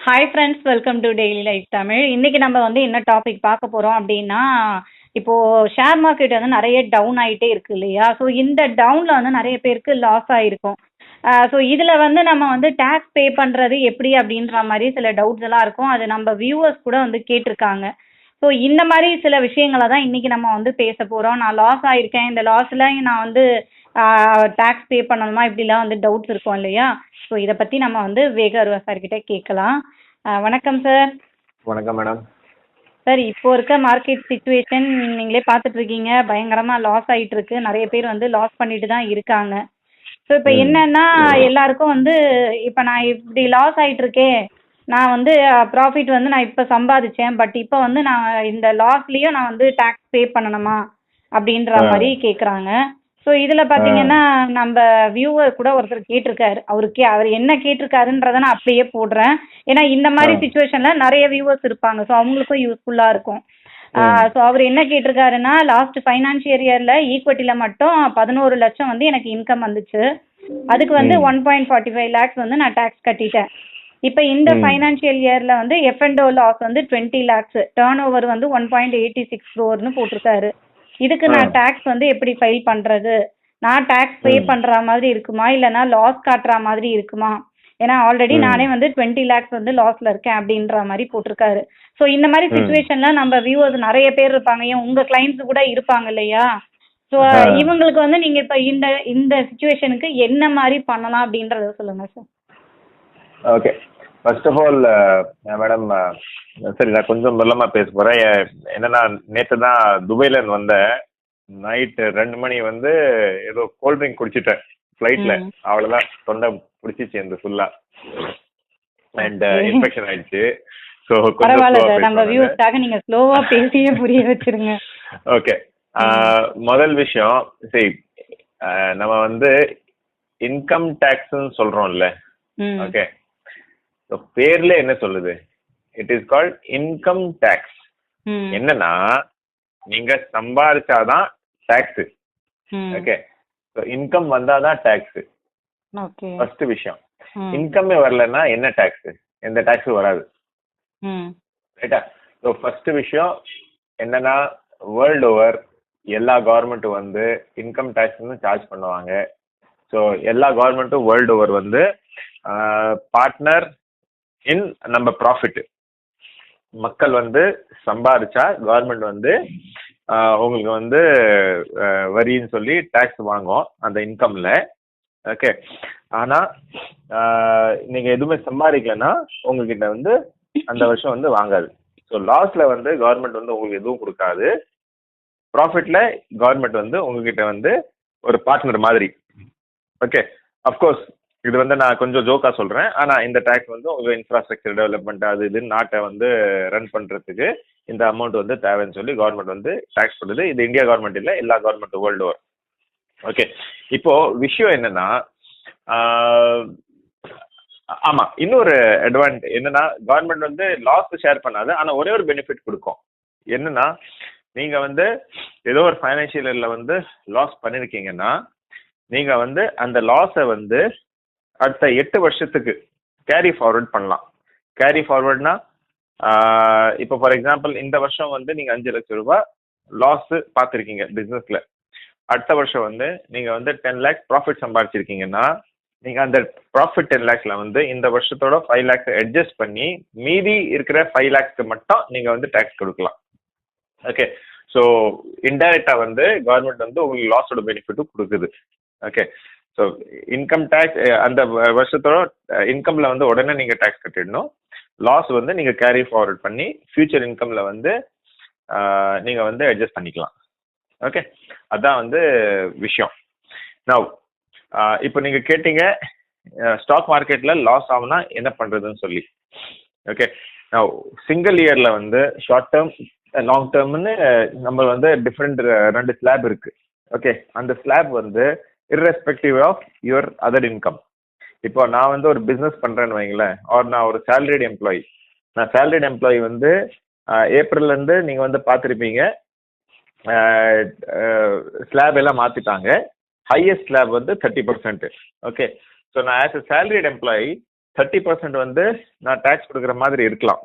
Hi friends welcome to daily life Tamil இன்னைக்கு நம்ம வந்து என்ன டாபிக் பார்க்க போறோம் அப்படின்னா இப்போ ஷேர் மார்க்கெட் வந்து நிறைய டவுன் ஆகிட்டே இருக்கு இல்லையா? ஸோ இந்த டவுன்ல வந்து நிறைய பேருக்கு லாஸ் ஆயிருக்கும். ஸோ இதில் வந்து நம்ம வந்து டேக்ஸ் பே பண்ணுறது எப்படி அப்படின்ற மாதிரி சில டவுட்ஸ் எல்லாம் இருக்கும். அது நம்ம வியூவர்ஸ் கூட வந்து கேட்டிருக்காங்க. ஸோ இந்த மாதிரி சில விஷயங்களை தான் இன்னைக்கு நம்ம வந்து பேச போகிறோம் நான் லாஸ் ஆயிருக்கேன். இந்த லாஸில் நான் வந்து டேக்ஸ் பே பண்ணணுமா இப்படிலாம் வந்து டவுட்ஸ் இருக்கும் இல்லையா? ஸோ இதை பத்தி நம்ம வந்து வேகர்வா சார் கிட்ட கேட்கலாம். வணக்கம் சார் வணக்கம் மேடம் சார் இப்போ இருக்க மார்க்கெட் சுச்சுவேஷன் நீங்களே பார்த்துட்டு இருக்கீங்க பயங்கரமா லாஸ் ஆயிட்டு இருக்கு நிறைய பேர் வந்து லாஸ் பண்ணிட்டு தான் இருக்காங்க. ஸோ இப்போ. என்னன்னா எல்லாருக்கும் வந்து இப்போ நான் இப்படி லாஸ் ஆயிட்டு இருக்கேன் நான் வந்து ப்ராஃபிட் வந்து நான் இப்போ சம்பாதிச்சேன். பட் இப்போ வந்து நான் இந்த லாஸ்லயும் நான் வந்து டேக்ஸ் பே பண்ணணுமா? அப்படின்ற. மாதிரி கேட்குறாங்க. ஸோ இதில் பார்த்தீங்கன்னா நம்ம வியூவர் கூட ஒருத்தர் கேட்டிருக்காரு. அவருக்கு அவர் என்ன கேட்டிருக்காருன்றத நான் அப்படியே போடுறேன். ஏன்னா இந்த மாதிரி. சுச்சுவேஷன்ல நிறைய வியூவர்ஸ் இருப்பாங்க. ஸோ அவங்களுக்கும் யூஸ்ஃபுல்லா இருக்கும். ஸோ அவர் என்ன கேட்டிருக்காருன்னா லாஸ்ட் ஃபைனான்சியல் இயர்ல ஈக்விட்டில மட்டும் பதினோரு லட்சம் வந்து எனக்கு இன்கம் வந்துச்சு. அதுக்கு வந்து. One point forty five lakhs வந்து நான் டேக்ஸ் கட்டிட்டேன். இப்போ இந்த ம். ஃபைனான்சியல் இயர்ல வந்து எஃப் அண்ட் லாஸ் வந்து டுவெண்ட்டி லேக்ஸ் டேர்ன் ஓவர் வந்து ஒன் பாயிண்ட் எயிட்டி சிக்ஸ் க்ரோர்னு போட்டிருக்காரு. இதுக்கு நான். டேக்ஸ் வந்து எப்படி ஃபைல் பண்றது நான் டேக்ஸ் பே. பண்ற மாதிரி இருக்குமா இல்லைன்னா லாஸ் காட்டுற மாதிரி இருக்குமா ஏன்னா ஆல்ரெடி. நானே வந்து டுவெண்ட்டி லேக்ஸ் வந்து லாஸ்ல இருக்கேன் அப்படின்ற மாதிரி போட்டிருக்காரு ஸோ இந்த மாதிரி. சுச்சுவேஷன்ல நம்ம வியூவர்ஸ் நிறைய பேர் இருப்பாங்க ஏன் உங்க கிளைண்ட்ஸ் கூட இருப்பாங்க இல்லையா ஸோ. இவங்களுக்கு வந்து நீங்க இப்ப இந்த இந்த சுச்சுவேஷனுக்கு என்ன மாதிரி பண்ணலாம் அப்படின்றத சொல்லுங்க sir okay first of all madam சரி நான் கொஞ்சம் மெல்லமா பேச போறேன். என்னன்னா நேற்று தான் துபாயில இருந்து வந்தேன் நைட்டு ரெண்டு மணி வந்து ஏதோ கோல்ட் ட்ரிங்க் குடிச்சிட்டேன் ஃப்ளைட்ல ம். அவ்வளோதான் தொண்டை பிடிச்சிச்சு இந்த ஃபுல்லா அண்ட். இன்ஃபெக்ஷன் ஆயிடுச்சு. ஸோ நம்ம கொஞ்சம் வியூவர்ஸ்க்காக நீங்க ஸ்லோவா பேசியே புரிய வச்சிருங்க. ஓகே முதல் விஷயம் சரி நம்ம வந்து இன்கம் டேக்ஸ்ன்னு சொல்றோம்ல. ஓகே பேர்ல என்ன சொல்லுது? It is called income tax என்னன்னா நீங்க சம்பாதிச்சாதான் டேக்ஸ் ஓகே இன்கம் வந்தாதான் டேக்ஸ் ஃபர்ஸ்ட் விஷயம். ம். இன்கமே வரலன்னா என்ன டேக்ஸ் எந்த டேக்ஸும் வராது. ரைட்டா ஸோ ஃபர்ஸ்ட் விஷயம் என்னன்னா வேர்ல்டு ஓவர் எல்லா கவர்மெண்ட்டும் வந்து இன்கம் டேக்ஸ்னு சார்ஜ் பண்ணுவாங்க. ஸோ எல்லா கவர்மெண்ட்டும் வேர்ல்டு ஓவர் வந்து பார்ட்னர் இன் நம்ம ப்ராஃபிட் மக்கள் வந்து சம்பாதிச்சா கவர்மெண்ட் வந்து உங்களுக்கு வந்து வரின்னு சொல்லி டேக்ஸ் வாங்கும் அந்த இன்கம்ல ஓகே ஆனா நீங்க எதுவுமே சம்பாதிக்கலன்னா உங்ககிட்ட வந்து அந்த வருஷம் வந்து வாங்காது. ஸோ லாஸ்ல வந்து கவர்மெண்ட் வந்து உங்களுக்கு எதுவும் கொடுக்காது. ப்ராஃபிட்ல கவர்மெண்ட் வந்து உங்ககிட்ட வந்து ஒரு பார்ட்னர் மாதிரி. ஓகே அஃப்கோர்ஸ் இது வந்து நான் கொஞ்சம் ஜோக்கா சொல்றேன். ஆனா இந்த டேக்ஸ் வந்து உங்க இன்ஃப்ராஸ்ட்ரக்சர் டெவலப்மெண்ட் அது இதுன்னு நாட்டை வந்து ரன் பண்றதுக்கு இந்த அமௌண்ட் வந்து தேவைன்னு சொல்லி கவர்மெண்ட் வந்து டேக்ஸ் பண்ணுது இது இந்தியா கவர்மெண்ட் இல்ல எல்லா கவர்மெண்ட் வேர்ல்டு ஓவர் ஓகே இப்போ விஷயம் என்னன்னா ஆமா இன்னொரு அட்வான்ட் என்னன்னா கவர்மெண்ட் வந்து லாஸ் ஷேர் பண்ணாது ஆனா ஒரே ஒரு பெனிஃபிட் கொடுக்கும். என்னன்னா நீங்க வந்து ஏதோ ஒரு ஃபைனான்சியல் இயர்ல வந்து லாஸ் பண்ணிருக்கீங்கன்னா நீங்க வந்து அந்த லாஸை வந்து அடுத்த எட்டு வருஷத்துக்கு கேரி ஃபார்வர்ட் பண்ணலாம். கேரி ஃபார்வர்ட்னா இப்போ ஃபார் எக்ஸாம்பிள் இந்த வருஷம் வந்து நீங்கள் அஞ்சு லட்சம் ரூபாய் லாஸ் பார்த்துருக்கீங்க பிஸ்னஸில் அடுத்த வருஷம் வந்து நீங்கள் வந்து டென் லேக்ஸ் ப்ராஃபிட் சம்பாதிச்சிருக்கீங்கன்னா நீங்கள் அந்த ப்ராஃபிட் டென் லேக்ஸில் வந்து இந்த வருஷத்தோட ஃபைவ் லேக்ஸ் அட்ஜஸ்ட் பண்ணி மீதி இருக்கிற ஃபைவ் லேக்ஸ்க்கு மட்டும் நீங்கள் வந்து டேக்ஸ் கொடுக்கலாம். ஓகே ஸோ இன்டைரக்டாக வந்து கவர்மெண்ட் வந்து உங்களுக்கு லாஸோட பெனிஃபிட்டும் கொடுக்குது. ஓகே ஸோ இன்கம் டேக்ஸ் அந்த வ- வருஷத்தோட eh, இன்கம்ல வந்து உடனே நீங்க டேக்ஸ் கட்டிடணும். லாஸ் வந்து நீங்க கேரி ஃபார்வர்ட் பண்ணி ஃபியூச்சர் இன்கம்ல வந்து நீங்க வந்து அட்ஜஸ்ட் பண்ணிக்கலாம். ஓகே அதான் வந்து விஷயம். நவ் இப்போ நீங்க கேட்டீங்க ஸ்டாக் மார்க்கெட்ல லாஸ் ஆகுனா என்ன பண்றதுன்னு சொல்லி. ஓகே நவ் சிங்கிள் இயர்ல வந்து ஷார்ட் டேர்ம் லாங் டேர்ம்னு நம்ம வந்து டிஃப்ரெண்ட் ரெண்டு ஸ்லாப் இருக்கு. ஓகே அந்த ஸ்லாப் வந்து irrespective of your other income இப்போ நான் வந்து ஒரு பிஸ்னஸ் பண்றேன்னு வைங்களேன். ஆர் நான் ஒரு salaried எம்ப்ளாயி நான் salaried எம்ப்ளாயி வந்து ஏப்ரல்லேருந்து ஏப்ரல்ல இருந்து நீங்க வந்து பார்த்துருப்பீங்க. ஸ்லாப் எல்லாம் மாத்திட்டாங்க. ஹையஸ்ட் ஸ்லாப் வந்து தேர்ட்டி பர்சன்ட் ஓகே ஸோ நான் as a salaried employee thirty percent வந்து நான் டேக்ஸ் கொடுக்குற மாதிரி இருக்கலாம்.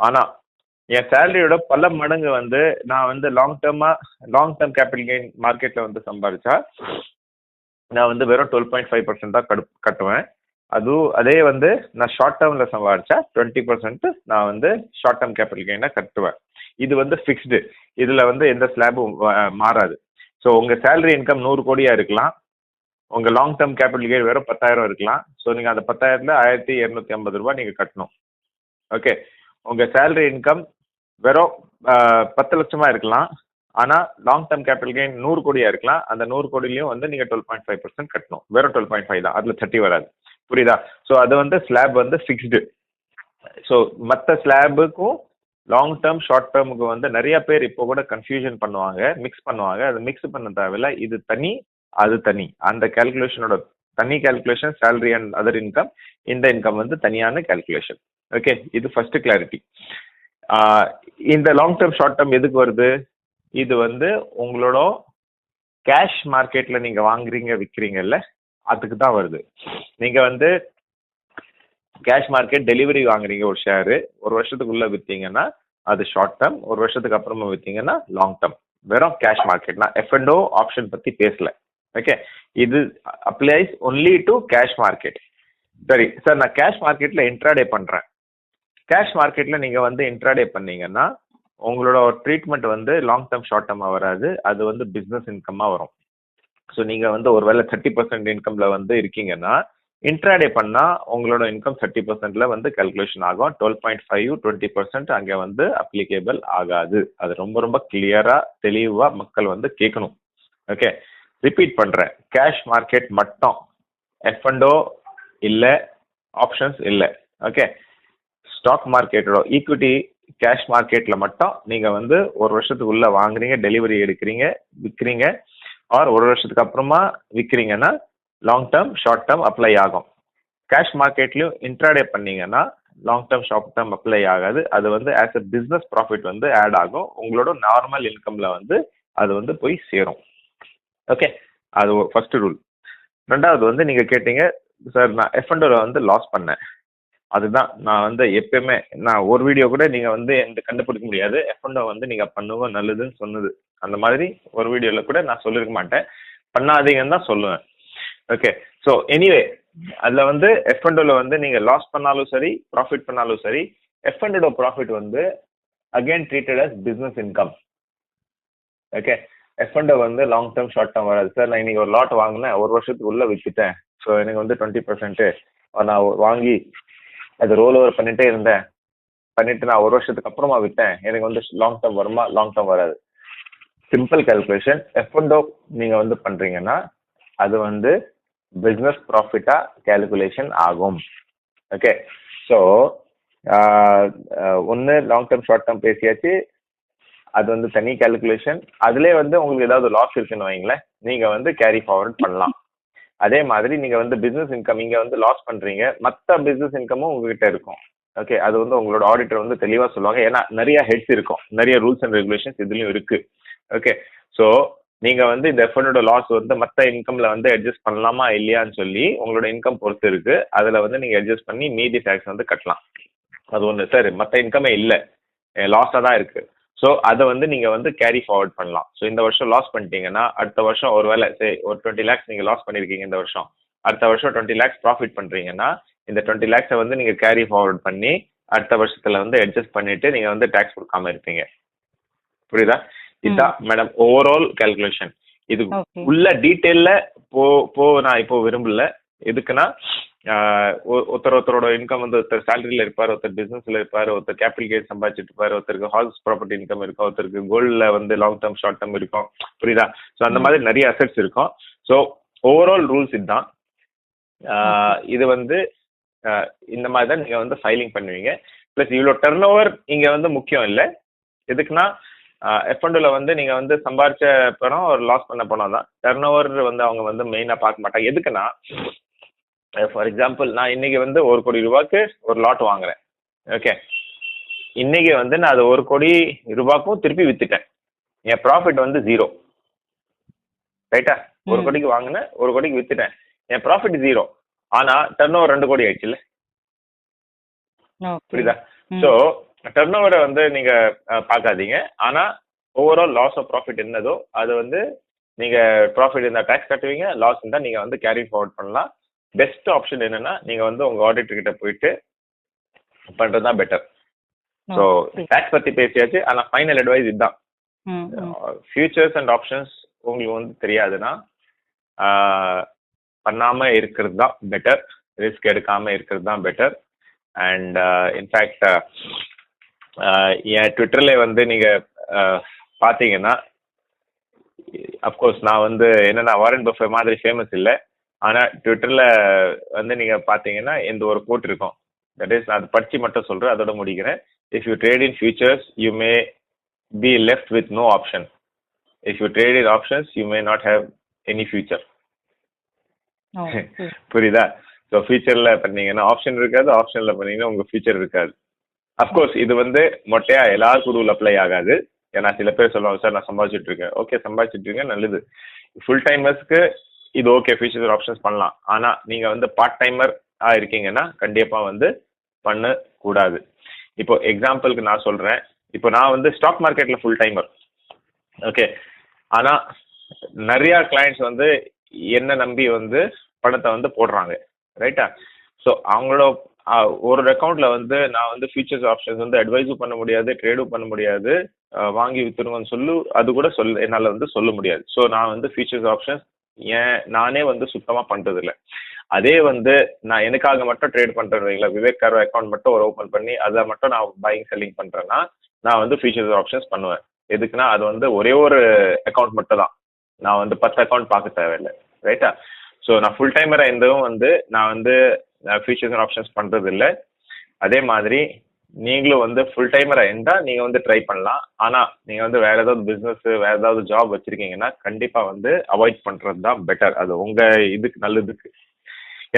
ஆனா என் சேலரியோட பல மடங்கு வந்து நான் வந்து லாங் டேர்மா லாங் டேர்ம் கேபிட்டல் கெயின் மார்க்கெட்ல வந்து சம்பாதிச்சா நான் வந்து வெறும் டுவெல் பாயிண்ட் ஃபைவ் பர்சன்ட் தான் கடு கட்டுவேன். அதுவும் அதே வந்து நான் ஷார்ட் டேர்ம்ல சம்பாதிச்சா டுவெண்ட்டி பர்சன்ட் நான் வந்து ஷார்ட் டேர்ம் கேபிட்டல் கெயினா கட்டுவேன். இது வந்து ஃபிக்ஸ்டு இதுல வந்து எந்த ஸ்லாபும் மாறாது. ஸோ உங்க சேலரி இன்கம் நூறு கோடியா இருக்கலாம். உங்க லாங் டேர்ம் கேபிட்டல் கெயின் வெறும் பத்தாயிரம் இருக்கலாம். ஸோ நீங்க அந்த பத்தாயிரத்துல ஆயிரத்தி இரநூத்தி ஐம்பது ரூபாய் நீங்க கட்டணும். ஓகே உங்க சேலரி இன்கம் வெறும் பத்து லட்சமா இருக்கலாம். ஆனா லாங் டேர்ம் கேபிட்டல் கெயின் நூறு கோடியா இருக்கலாம். அந்த நூறு கோடியிலையும் வந்து நீங்க டுவெல் பாயிண்ட் ஃபைவ் பர்சன்ட் கட்டணும். வெறும் டுவெல் பாயிண்ட் ஃபைவ் தான். அதுல தட்டி வராது. புரியுதா? ஸோ அது வந்து ஸ்லாப் வந்து ஃபிக்ஸ்டு ஸோ மற்ற ஸ்லாபுக்கும் லாங் டேர்ம் ஷார்ட் டேர்முக்கு வந்து நிறைய பேர் இப்போ கூட கன்ஃபியூஷன் பண்ணுவாங்க மிக்ஸ் பண்ணுவாங்க. அது மிக்ஸ் பண்ண தேவையில்ல. இது தனி அது தனி. அந்த கால்குலேஷனோட தனி calculation salary and other income இந்த இன்கம் வந்து தனியான கால்குலேஷன் ஓகே இது ஃபர்ஸ்ட் கிளாரிட்டி இந்த லாங் டேர்ம் ஷார்ட் டேர்ம் எதுக்கு வருது? இது வந்து உங்களோட கேஷ் மார்க்கெட்ல நீங்க வாங்குறீங்க விற்கிறீங்கல்ல அதுக்கு தான் வருது. நீங்க வந்து கேஷ் மார்க்கெட் டெலிவரி வாங்குறீங்க ஒரு ஷேரு ஒரு வருஷத்துக்குள்ள விற்றீங்கன்னா அது ஷார்ட் டேர்ம் ஒரு வருஷத்துக்கு அப்புறமா விற்றீங்கன்னா லாங் டேர்ம் வெறும் கேஷ் மார்க்கெட் நான் ஓ ஆப்ஷன் பத்தி பேசல. ஓகே இது applies only to cash market சரி சார் நான் கேஷ் மார்க்கெட்ல இன்ட்ராடே பண்றேன். கேஷ் மார்க்கெட்ல நீங்க வந்து இன்ட்ராடே பண்ணீங்கன்னா உங்களோட ட்ரீட்மெண்ட் வந்து லாங் டேர்ம் ஷார்ட் டேர்மாக வராது. அது வந்து பிஸ்னஸ் இன்கம்மாக வரும். ஸோ நீங்கள் வந்து ஒருவேளை தேர்ட்டி பர்சன்ட் இன்கம்ல வந்து இருக்கீங்கன்னா இன்ட்ராடே பண்ணால் உங்களோட இன்கம் தேர்ட்டி பர்சன்ட்ல வந்து கால்குலேஷன் ஆகும். Twelve point five twenty percent அங்கே வந்து அப்ளிகேபிள் ஆகாது. அது ரொம்ப ரொம்ப கிளியராக தெளிவாக மக்கள் வந்து கேட்கணும். ஓகே ரிப்பீட் பண்ணுறேன் கேஷ் மார்க்கெட் மட்டும் எஃப்என்டோ இல்லை ஆப்ஷன்ஸ் இல்லை. ஓகே ஸ்டாக் மார்க்கெட்டோட ஈக்விட்டி கேஷ் மார்க்கெட்ல மட்டும் நீங்க வந்து ஒரு வருஷத்துக்குள்ளே வாங்குறீங்க டெலிவரி எடுக்கிறீங்க விற்கிறீங்க ஆர் ஒரு வருஷத்துக்கு அப்புறமா விற்கிறீங்கன்னா long term short term apply ஆகும். கேஷ் மார்க்கெட்லயும் இன்ட்ராடே பண்ணீங்கன்னா long term short term apply ஆகாது. அது வந்து ஆஸ் அ பிசினஸ் ப்ராஃபிட் வந்து ஆட் ஆகும். உங்களோட நார்மல் இன்கம்ல வந்து அது வந்து போய் சேரும். ஓகே அது ஃபர்ஸ்ட் ரூல் ரெண்டாவது வந்து நீங்க கேட்டீங்க சார் நான் எஃப்என்டோல வந்து லாஸ் பண்ணேன். அதுதான். நான் வந்து எப்பயுமே நான் ஒரு வீடியோ கூட நீங்க வந்து எந்த கண்டுபிடிக்க முடியாது. எஃப்என்டோ வந்து நீங்க பண்ணுவோம் நல்லதுன்னு சொன்னது. அந்த மாதிரி ஒரு வீடியோல கூட நான் சொல்லிருக்க மாட்டேன். பண்ணாதீங்கன்னு தான் சொல்லுவேன். ஓகே ஸோ எனிவே அதுல வந்து எஃப்என்டோல வந்து நீங்க லாஸ் பண்ணாலும் சரி ப்ராஃபிட் பண்ணாலும் சரி எஃப்என்டோட ப்ராஃபிட் வந்து again treated as business income okay F and O வந்து லாங் டேர்ம் ஷார்ட் டேர்ம் வராது. சார் நான் இன்னைக்கு ஒரு லாட் வாங்கினேன். ஒரு வருஷத்துக்கு உள்ள விற்றுட்டேன் ஸோ எனக்கு வந்து டுவெண்ட்டி பர்சன்ட்டு நான் வாங்கி அது ரோல் ஓவர் பண்ணிட்டே இருந்தேன். பண்ணிட்டு நான் ஒரு வருஷத்துக்கு அப்புறமா விட்டேன். எனக்கு வந்து லாங் டேர்ம் வருமா? லாங் டேர்ம் வராது. Simple calculation F and O நீங்க வந்து பண்றீங்கன்னா அது வந்து பிஸ்னஸ் ப்ராஃபிட்டா கால்குலேஷன் ஆகும். ஓகே ஸோ ஒன்று லாங் டேர்ம் ஷார்ட் டேர்ம் பேசியாச்சு. அது வந்து தனி கால்குலேஷன் அதுலேயே வந்து உங்களுக்கு ஏதாவது லாஸ் இருக்குன்னு வைங்களேன். நீங்கள் வந்து கேரி ஃபார்வர்ட் பண்ணலாம். அதே மாதிரி நீங்கள் வந்து பிஸ்னஸ் இன்கம் இங்கே வந்து லாஸ் பண்ணுறீங்க மற்ற பிஸ்னஸ் இன்கமும் உங்ககிட்ட இருக்கும். ஓகே அது வந்து உங்களோட ஆடிட்டர் வந்து தெளிவாக சொல்லுவாங்க. ஏன்னா நிறைய ஹெட்ஸ் இருக்கும். நிறைய ரூல்ஸ் அண்ட் ரெகுலேஷன்ஸ் இதுலயும் இருக்கு. ஓகே ஸோ நீங்க வந்து இந்த எஃபனோட லாஸ் வந்து மற்ற இன்கம்ல வந்து அட்ஜஸ்ட் பண்ணலாமா இல்லையான்னு சொல்லி உங்களோட இன்கம் பொறுத்து இருக்கு. அதுல வந்து நீங்க அட்ஜஸ்ட் பண்ணி மீதி டேக்ஸ் வந்து கட்டலாம். அது ஒன்று சார் மற்ற இன்கமே இல்லை. லாஸாக தான் இருக்கு. ஸோ அதை வந்து நீங்க வந்து கேரி ஃபார்வர்ட் பண்ணலாம். ஸோ இந்த வருஷம் லாஸ் பண்ணிட்டீங்கன்னா அடுத்த வருஷம் ஒரு வேலை சரி ஒரு டுவெண்ட்டி லேக்ஸ் நீங்க லாஸ் பண்ணிருக்கீங்க இந்த வருஷம். அடுத்த வருஷம் டுவெண்ட்டி லேக்ஸ் ப்ராஃபிட் பண்றீங்கன்னா இந்த டுவெண்ட்டி லேக்ஸை வந்து நீங்க கேரி ஃபார்வர்ட் பண்ணி அடுத்த வருஷத்துல வந்து அட்ஜஸ்ட் பண்ணிட்டு நீங்க வந்து டேக்ஸ் கொடுக்காம இருப்பீங்க. புரியுதா? இதுதான் மேடம் ஓவரால் கால்குலேஷன் இது உள்ள டீட்டெயில்ல போ போ நான் இப்போ விரும்பல. எதுக்குன்னா ஒருத்தர் ஒருத்தரோட இன்கம் வந்து ஒருத்தர் சேலரியில இருப்பார் ஒருத்தர் பிசினஸ்ல இருப்பார் ஒருத்தர் கேபிட்டல் கேட் சம்பாதிச்சிட்டு இருப்பாரு ஒருத்தருக்கு ஹவுஸ் ப்ராப்பர்ட்டி இன்கம் இருக்கும் ஒருத்தருக்கு கோல்ட்ல வந்து லாங் டேர்ம் ஷார்ட் டேர்ம் இருக்கும். புரியுதா? ஸோ அந்த மாதிரி நிறைய அசெட்ஸ் இருக்கும். ஸோ ஓவரால் ரூல்ஸ் இதுதான். இது வந்து இந்த மாதிரி தான் நீங்க வந்து ஃபைலிங் பண்ணுவீங்க. ப்ளஸ் இவ்வளோ டர்ன் ஓவர் இங்க வந்து முக்கியம் இல்லை. எதுக்குன்னா எஃப்என்டுல வந்து நீங்க வந்து சம்பாரிச்ச பணம் ஒரு லாஸ் பண்ண பணம் தான். டர்ன் ஓவர் வந்து அவங்க வந்து மெயினா பார்க்க மாட்டாங்க. எதுக்குன்னா ஃபார் எக்ஸாம்பிள் நான் இன்னைக்கு வந்து ஒரு கோடி ரூபாய்க்கு ஒரு லாட் வாங்குறேன். ஓகே இன்னைக்கு வந்து நான் அது ஒரு கோடி ரூபாய்க்கும் திருப்பி வித்துட்டேன். என் ப்ராஃபிட் வந்து ஜீரோ ரைட்டா ஒரு. கோடிக்கு வாங்கினேன் ஒரு கோடிக்கு வித்துட்டேன். என் ப்ராஃபிட் ஜீரோ ஆனா டர்ன் ஓவர் ரெண்டு கோடி ஆயிடுச்சுல்ல புரியுதா. ஸோ டர்ன் ஓவரை வந்து நீங்க பார்க்காதீங்க. ஆனா ஓவரால் லாஸ் ஆஃப் ப்ராஃபிட் என்னதோ அது வந்து நீங்க ப்ராஃபிட் இருந்தால் டேக்ஸ் கட்டுவீங்க லாஸ் இருந்தால் நீங்க வந்து கேரி ஃபார்வர்ட் பண்ணலாம். பெஸ்ட் ஆப்ஷன் என்னன்னா நீங்க வந்து உங்க ஆடிட்டர் கிட்ட போயிட்டு பண்றது தான் பெட்டர் ஸோ. டேக்ஸ் பத்தி பேசியாச்சு. ஆனா ஃபைனல் அட்வைஸ் இதுதான். ஃபியூச்சர்ஸ் அண்ட் ஆப்ஷன்ஸ் உங்களுக்கு வந்து தெரியாதுன்னா ஆஹ், பண்ணாம இருக்கிறது தான் பெட்டர் ரிஸ்க் எடுக்காம இருக்கிறது தான் பெட்டர் அண்ட் இன்ஃபேக்ட் என் ட்விட்டர்ல வந்து நீங்க பாத்தீங்கன்னா அப்கோர்ஸ் நான் வந்து என்னன்னா வாரன் பஃபே மாதிரி ஃபேமஸ் இல்லை. ஆனா ட்விட்டர்ல வந்து நீங்க பாத்தீங்கன்னா இந்த ஒரு கோட் இருக்கும். தட் இஸ் நான் அதை படிச்சு மட்டும் சொல்றேன் அதோட முடிக்கிறேன். If you trade in futures you may left with no option. If you trade in options, you may not have any future. Okay. புரியுதா? ஸோ ஃபியூச்சர்ல பண்ணீங்கன்னா ஆப்ஷன் இருக்காது. ஆப்ஷன்ல பண்ணீங்கன்னா உங்க ஃபியூச்சர் இருக்காது. அப்கோர்ஸ் இது வந்து மொட்டையா எல்லாருக்கும் ரூல் அப்ளை ஆகாது. ஏன்னா சில பேர் சொல்லுவாங்க சார் நான் சம்பாதிச்சுட்டு இருக்கேன். ஓகே சம்பாதிச்சுட்டு இருக்கேன் நல்லது. ஃபுல் டைமர்ஸ்க்கு இது ஓகே ஃபியூச்சர் ஆப்ஷன்ஸ் பண்ணலாம். ஆனா நீங்க வந்து பார்ட் டைமர் இருக்கீங்கன்னா கண்டிப்பா வந்து பண்ண கூடாது இப்போ எக்ஸாம்பிளுக்கு நான் சொல்றேன். இப்போ நான் வந்து ஸ்டாக் மார்க்கெட்ல ஃபுல் டைமர் ஓகே ஆனா நிறைய கிளைண்ட்ஸ் வந்து என்ன நம்பி வந்து பணத்தை வந்து போடுறாங்க. ரைட்டா ஸோ அவங்களோட ஒரு அக்கௌண்ட்ல வந்து நான் வந்து ஃபியூச்சர்ஸ் ஆப்ஷன்ஸ் வந்து அட்வைஸும் பண்ண முடியாது ட்ரேடும் பண்ண முடியாது வாங்கி வித்துருங்கன்னு சொல்லு அது கூட சொல் என்னால் வந்து சொல்ல முடியாது. ஸோ நான் வந்து ஃபியூச்சர்ஸ் ஆப்ஷன்ஸ் ஏன்? நானே வந்து சுத்தமா பண்றது இல்லை அதே வந்து நான் எனக்காக மட்டும் ட்ரேட் பண்றேன் விவேக் காரோ அக்கௌண்ட் மட்டும் ஒரு ஓப்பன் பண்ணி அதை மட்டும் நான் பையிங் செல்லிங் பண்றேன்னா நான் வந்து ஃபியூச்சர்ஸ் ஆப்ஷன்ஸ் பண்ணுவேன். எதுக்குன்னா அது வந்து ஒரே ஒரு அக்கௌண்ட் மட்டும் தான். நான் வந்து பத்து அக்கௌண்ட் பார்க்க தேவையில்லை. ரைட்டா ஸோ நான் ஃபுல் டைமராக இருந்தும் வந்து நான் வந்து ஃபியூச்சர்ஸ் ஆப்ஷன்ஸ் பண்றது இல்லை அதே மாதிரி நீங்களும் வந்து ஃபுல் டைமராக இருந்தால் நீங்கள் வந்து ட்ரை பண்ணலாம். ஆனால் நீங்கள் வந்து வேற ஏதாவது பிசினஸ் வேற ஏதாவது ஜாப் வச்சிருக்கீங்கன்னா கண்டிப்பாக வந்து அவாய்ட் பண்ணுறது தான் பெட்டர் அது உங்கள் இதுக்கு நல்லதுக்கு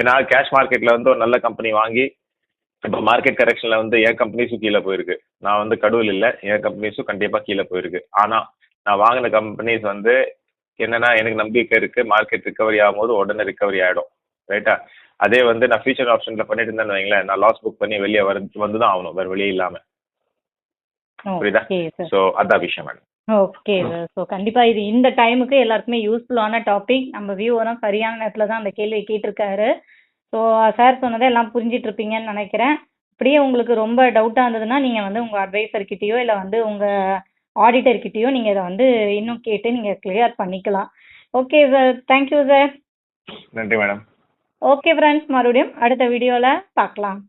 ஏன்னா கேஷ் மார்க்கெட்டில் வந்து ஒரு நல்ல கம்பெனி வாங்கி இப்போ மார்க்கெட் கரெக்ஷனில் வந்து என் கம்பெனிஸும் கீழே போயிருக்கு. நான் வந்து கடவுள் இல்லை என் கம்பெனிஸும் கண்டிப்பாக கீழே போயிருக்கு. ஆனால் நான் வாங்கின கம்பெனிஸ் வந்து என்னன்னா எனக்கு நம்பிக்கை இருக்கு மார்க்கெட் ரிகவரி ஆகும்போது உடனே ரிகவரி ஆகிடும் ரைட்டா அதே வந்து நான் ஃபியூச்சர் ஆப்ஷன்ல பண்ணிட்டு இருந்தேன்னு வைங்களேன். நான் லாஸ் புக் பண்ணி வெளியே வர வந்து தான் ஆகணும். வேற வழியே இல்லாம. புரியுதா? ஸோ அதான் விஷயம் மேடம். ஓகே சார் ஸோ கண்டிப்பா இது இந்த டைமுக்கு எல்லாருக்குமே யூஸ்ஃபுல்லான டாபிக் நம்ம வியூவரும் சரியான நேரத்துல தான் அந்த கேள்வி கேட்டிருக்காரு. ஸோ சார் சொன்னதை எல்லாம் புரிஞ்சிட்டு இருப்பீங்கன்னு நினைக்கிறேன். அப்படியே உங்களுக்கு ரொம்ப டவுட்டாக இருந்ததுன்னா நீங்கள் வந்து உங்கள் அட்வைசர் கிட்டயோ இல்லை வந்து உங்கள் ஆடிட்டர் கிட்டயோ நீங்கள் இதை வந்து இன்னும் கேட்டு நீங்கள் கிளியர் பண்ணிக்கலாம். Okay sir thank you sir நன்றி மேடம். ஓகே ஃப்ரெண்ட்ஸ் மறுபடியும் அடுத்த வீடியோவில் பார்க்கலாம்.